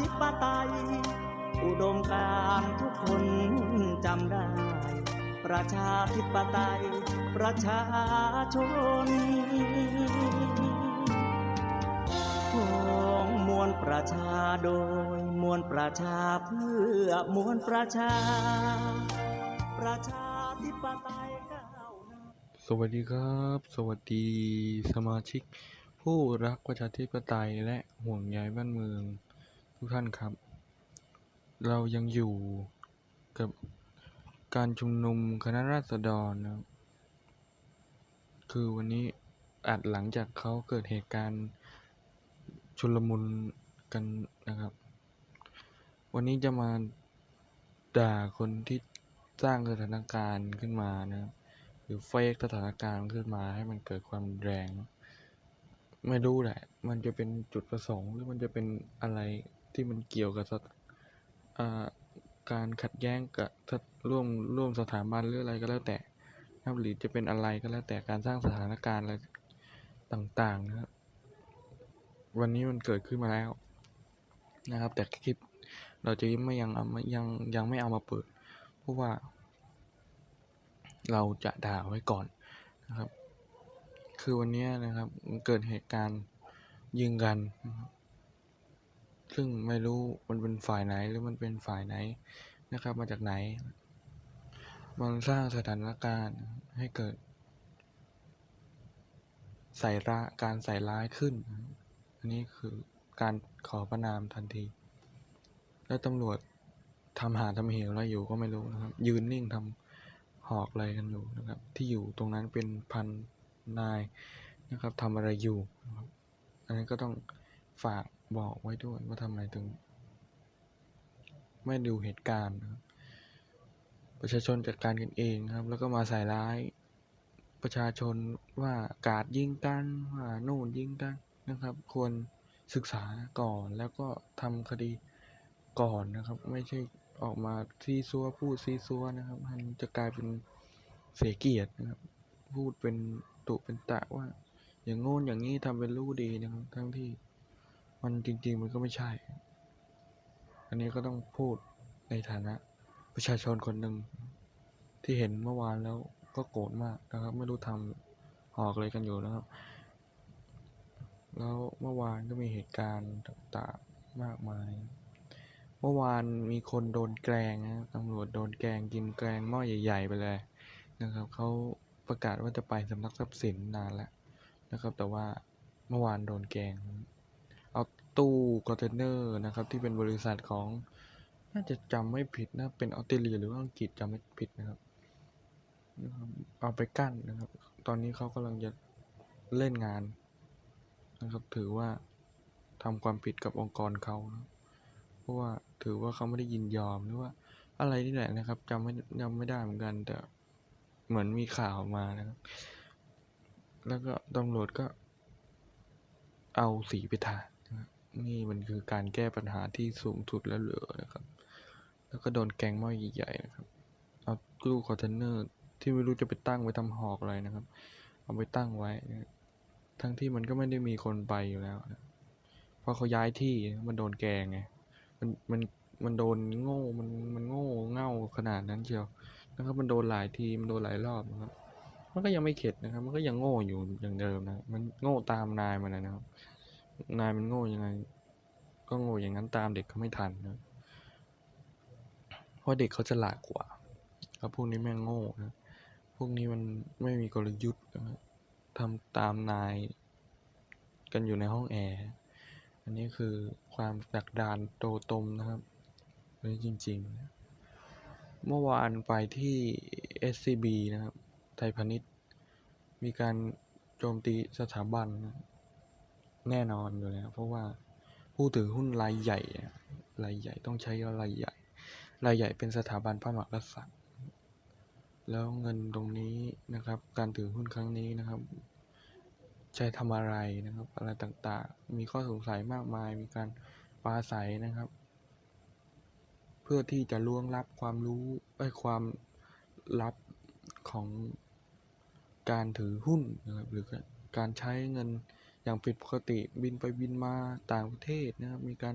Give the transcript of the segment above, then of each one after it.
ธิปไตย อุดมการทุกคนจำได้ ประชาธิปไตย ประชาชนของมวลประชาโดย มวลประชาเพื่อมวลประชา ประชาธิปไตยก้าวหน้าสวัสดีครับ สวัสดีสมาชิกผู้รักประชาธิปไตยและห่วงใยบ้านเมือง ทุกท่านครับ เรายังอยู่กับการชุมนุมคณะราษฎรนะครับคือวันนี้อัดหลังจากเขาเกิดเหตุการณ์ชุลมุนกันนะครับ วันนี้จะมาด่าคนที่สร้างสถานการณ์ขึ้นมานะครับหรือเฟกสถานการณ์ขึ้นมาให้มันเกิดความแรง ไม่รู้แหละ มันจะเป็นจุดประสงค์หรือมันจะเป็นอะไร ที่มันเกี่ยวกับสการขัดแย้งกับร่วมร่วมสถาบันหรืออะไรก็แล้วแต่นะครับหรือจะเป็นอะไรก็แล้วแต่การสร้างสถานการณ์อะไรต่างๆนะครับวันนี้มันเกิดขึ้นมาแล้วนะครับ แต่คลิปเราจะไม่ยังเอามายังยังไม่เอามาเปิด เพราะว่า เราจะด่าไว้ก่อนนะครับ คือวันนี้นะครับเกิดเหตุการณ์ยิงกันนะครับ ซึ่งไม่รู้มันเป็นฝ่ายไหนหรือมันเป็นฝ่ายไหนนะครับ มาจากไหน มันสร้างสถานการณ์ให้เกิด ใส่ร้ายการใส่ร้ายขึ้น อันนี้คือการขอประนามทันที แล้วตำรวจทำหาทำเหวอะไรอยู่ก็ไม่รู้นะครับ ยืนนิ่งทำหอกอะไรกันอยู่นะครับ ที่อยู่ตรงนั้นเป็นพันนายนะครับทำอะไรอยู่นะครับอันนี้ก็ต้องฝาก บอกไว้ด้วยว่าทำไมถึง ไม่ดูเหตุการณ์นะครับประชาชนจัดการกันเองครับ แล้วก็มาใส่ร้ายประชาชนว่ากาดยิงกันว่าโน่นยิงกันนะครับ ควรศึกษาก่อนแล้วก็ทำคดีก่อนนะครับ ไม่ใช่ออกมาซีซัวพูดซีซัวนะครับมันจะกลายเป็นเสียเกียรตินะครับ พูดเป็นตุเป็นตะว่า อย่างโง่นอย่างนี้ทำเป็นรู้ดีนะครับ ทั้งที่ มันจริง ๆ มันก็ไม่ใช่ อันนี้ก็ต้องพูดในฐานะ ประชาชนคนหนึ่งที่เห็นเมื่อวานแล้วก็โกรธมากนะครับ ไม่รู้ทำหอกอะไรกันอยู่นะครับ แล้วเมื่อวานก็มีเหตุการณ์ต่างๆมากมาย เมื่อวานมีคนโดนแกล้งนะตำรวจโดนแกล้งกินแกล้งหม้อใหญ่ ๆ ไปเลยนะครับเขาประกาศว่าจะไปสำนักทรัพย์สินนานแล้วนะครับ แต่ว่าเมื่อวานโดนแกล้ง เอาตู้คอนเทนเนอร์นะครับ ที่เป็นบริษัทของ น่าจะจำไม่ผิดนะ เป็นออสเตรเลียหรือว่าอังกฤษจำไม่ผิดนะครับ เอาไปกั้นนะครับ ตอนนี้เขากำลังจะเล่นงานนะครับ ถือว่าทำความผิดกับองค์กรเขานะเพราะว่าถือว่าเขาไม่ได้ยินยอมหรือว่าอะไรนี่แหละนะครับจำไม่จำไม่ได้เหมือนกัน แต่เหมือนมีข่าวมานะครับ แล้วก็ตำรวจก็เอาสีไปทา นี่มันคือการแก้ปัญหาที่สูงสุดแล้วเหลือนะครับ แล้วก็โดนแกงหม้อใหญ่ๆนะครับ เอาตู้คอนเทนเนอร์ที่ไม่รู้จะไปตั้งไว้ทำหอกอะไรนะครับ เอาไปตั้งไว้นะทั้งที่มันก็ไม่ได้มีคนไปอยู่แล้วนะเพราะเขาย้ายที่มันโดนแกงไง มันมันมันโดนโง่ มันมันโง่เง่าขนาดนั้นเชียว นะครับ มันโดนหลายที มันโดนหลายรอบนะครับ มันก็ยังไม่เข็ดนะครับ มันก็ยังโง่อยู่อย่างเดิมนะ มันโง่ตามนายมันนะครับ นายมันโง่ยังไง ก็โง่อย่างนั้นตามเด็กเขาไม่ทันนะเพราะเด็กเขาฉลาดกว่าครับพวกนี้แม่งโง่นะพวกนี้มันไม่มีกลยุทธ์นะทำตามนายกันอยู่ในห้องแอร์อันนี้คือความดักดานโตตมนะครับอันนี้จริงๆ เมื่อวานไปที่ SCB นะครับ ไทยพาณิชย์ มีการโจมตีสถาบันนะ แน่นอนอยู่แล้ว เพราะว่าผู้ถือหุ้นรายใหญ่รายใหญ่ต้องใช้รายใหญ่รายใหญ่เป็นสถาบันพระมหากษัตริย์ แล้วเงินตรงนี้นะครับ การถือหุ้นครั้งนี้นะครับใช้ทำอะไรนะครับ อะไรต่างๆ มีข้อสงสัยมากมาย มีการปราศัยนะครับ เพื่อที่จะล่วงลับความรู้ไอ้ความลับของการถือหุ้นนะครับหรือการใช้เงิน อย่างผิดปกติบินไปบินมาต่างประเทศนะครับ มีการ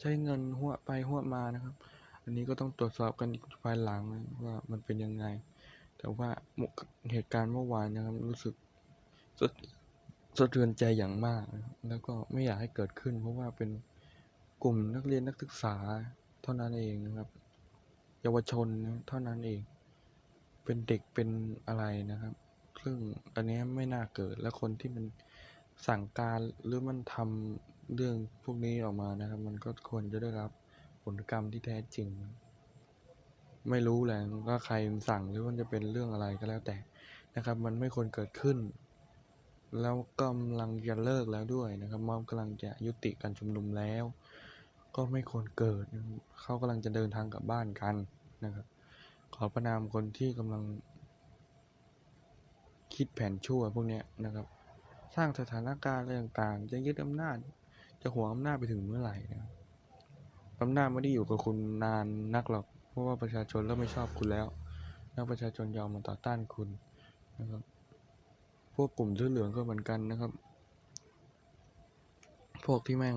ใช้เงินหัวไปหัวมานะครับ อันนี้ก็ต้องตรวจสอบกันอีกภายหลังนะว่ามันเป็นยังไง แต่ว่าเหตุการณ์เมื่อวานนะครับรู้สึกสะสะเทือนใจอย่างมากนะครับแล้วก็ไม่อยากให้เกิดขึ้น เพราะว่าเป็นกลุ่มนักเรียนนักศึกษาเท่านั้นเองนะครับ เยาวชนเท่านั้นเอง เป็นเด็กเป็นอะไรนะครับ ซึ่งอันนี้ไม่น่าเกิดและคนที่มัน สั่งการหรือมันทำเรื่องพวกนี้ออกมานะครับ มันก็ควรจะได้รับผลกรรมที่แท้จริง ไม่รู้แหละว่าใครสั่งหรือมันจะเป็นเรื่องอะไรก็แล้วแต่นะครับ มันไม่ควรเกิดขึ้น แล้วกำลังจะเลิกแล้วด้วยนะครับมอบกำลังจะยุติการชุมนุมแล้ว ก็ไม่ควรเกิดเขากำลังจะเดินทางกลับบ้านกันนะครับ ขอประนามคนที่กำลังคิดแผนชั่วพวกนี้นะครับ สร้างสถานการณ์อะไรต่างๆ จะยึดอำนาจ จะหวงอำนาจไปถึงเมื่อไหร่นะอำนาจไม่ได้อยู่กับคุณนานนักหรอก เพราะว่าประชาชนเริ่มไม่ชอบคุณแล้ว แล้วประชาชนยอมมาต่อต้านคุณนะครับ พวกกลุ่มเสื้อเหลืองก็เหมือนกันนะครับ พวกที่แม่ง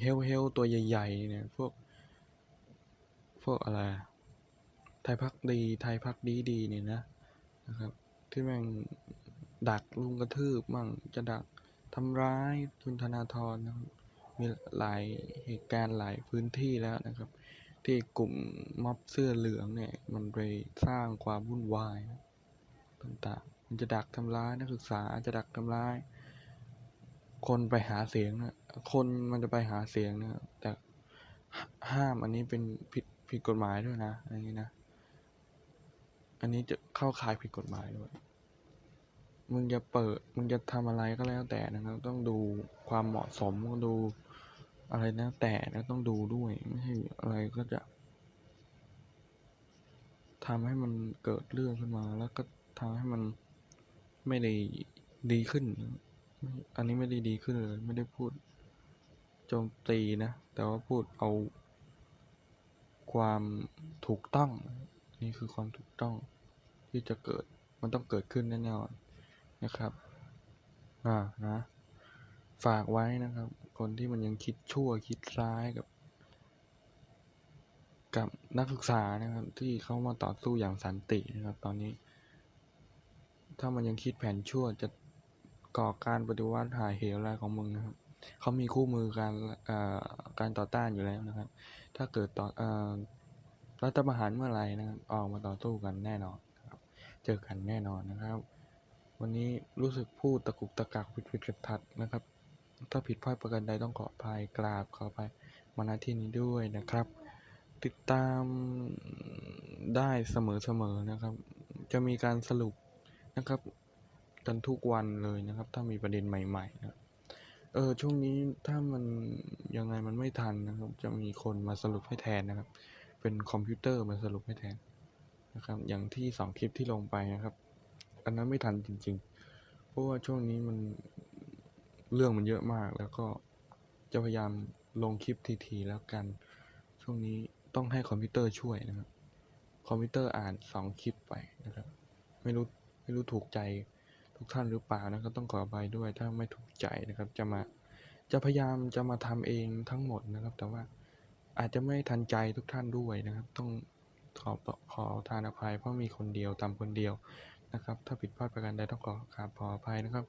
เฮลเฮลตัวใหญ่ๆเนี่ย พวก พวกอะไร ไทยพักดี ไทยพักดีดีเนี่ยนะ นะครับ ที่แม่ง ดักลุงกระทืบมั่งจะดักทำร้ายคุณธนาธรนะครับมีหลายเหตุการณ์หลายพื้นที่แล้วนะครับ ที่กลุ่มม็อบเสื้อเหลืองเนี่ยมันไปสร้างความวุ่นวายต่างๆมันจะดักทำร้ายนักศึกษาจะดักทำร้าย คนไปหาเสียงนะคนมันจะไปหาเสียงนะแต่ห้ามอันนี้เป็นผิดผิดกฎหมายด้วยนะอันนี้นะ อันนี้จะเข้าข่ายผิดกฎหมายด้วย มึงจะเปิด มึงจะทำอะไรก็แล้วแต่นะครับ ต้องดูความเหมาะสมต้องดูอะไรนะแต่นะต้องดูด้วยไม่ใช่อะไรก็จะทำให้มันเกิดเรื่องขึ้นมา แล้วก็ทำให้มันไม่ได้ดีขึ้น อันนี้ไม่ได้ดีขึ้นเลยไม่ได้พูดโจมตีนะ แต่ว่าพูดเอาความถูกต้อง นี่คือความถูกต้องที่จะเกิดมันต้องเกิดขึ้นแน่นอน นะครับอ่านะฝากไว้นะครับ คนที่มันยังคิดชั่วคิดร้ายกับ กับนักศึกษานะครับ ที่เขามาต่อสู้อย่างสันตินะครับ ตอนนี้ ถ้ามันยังคิดแผนชั่วจะก่อการปฏิวัติหาเหวอะไรของมึงนะครับเขามีคู่มือการอ่อการต่อต้านอยู่แล้วนะครับ ถ้าเกิดต่ออ่อรัฐประหารเมื่อไหร่นะครับ ออกมาต่อสู้กันแน่นอนครับ เจอกันแน่นอนนะครับ วันนี้รู้สึกพูดตะกุกตะกักผิดผิดขัดขัดนะครับ ถ้าผิดพลาดประการใดต้องขออภัยกราบขออภัยมาณที่นี้ด้วยนะครับ ติดตามได้เสมอๆนะครับ จะมีการสรุปนะครับกันทุกวันเลยนะครับ ถ้ามีประเด็นใหม่ๆนะเออช่วงนี้ถ้ามันยังไงมันไม่ทันนะครับ จะมีคนมาสรุปให้แทนนะครับ เป็นคอมพิวเตอร์มาสรุปให้แทนนะครับ อย่างที่สองคลิปที่ลงไปนะครับ อันนั้นไม่ทันจริง ๆ เพราะว่าช่วงนี้มันเรื่องมันเยอะมาก แล้วก็จะพยายามลงคลิปทีๆแล้วกัน ช่วงนี้ต้องให้คอมพิวเตอร์ช่วยนะครับ คอมพิวเตอร์อ่านสองคลิปไปนะครับ ไม่รู้ไม่รู้ถูกใจทุกท่านหรือเปล่านะครับต้องขออภัยด้วยถ้าไม่ถูกใจนะครับ จะมาจะพยายามจะมาทำเองทั้งหมดนะครับ แต่ว่าอาจจะไม่ทันใจทุกท่านด้วยนะครับ ต้องขอขอทานอภัยเพราะมีคนเดียวทำคนเดียว นะครับ ถ้าผิดพลาดประการใดต้องขอกราบขออภัยนะครับ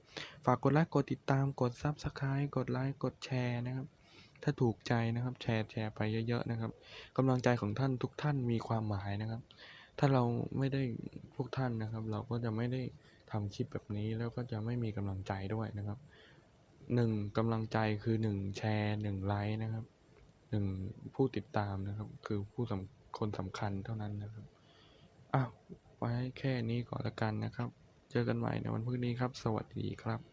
ฝากกดไลค์กดติดตามกดซับสไคร b ์กดไลค์กดแชร์นะครับ ถ้าถูกใจนะครับ แชร์แชร์ไปเยอะๆนะครับกำลังใจของท่านทุกท่านมีความหมายนะครับ ถ้าเราไม่ได้พวกท่านนะครับ เราก็จะไม่ได้ทำคลิปแบบนี้แล้วก็จะไม่มีกำลังใจด้วยนะครับหนึ่งกำลังใจคือหนึ่งแชร์หนึ่งไลค์นะครับหนึ่งผู้ติดตามนะครับ คือผู้สำคนสำคัญเท่านั้นนะครับอ้าว ไว้แค่นี้ก่อนละกันนะครับ เจอกันใหม่ในวันพรุ่งนี้ครับ สวัสดีครับ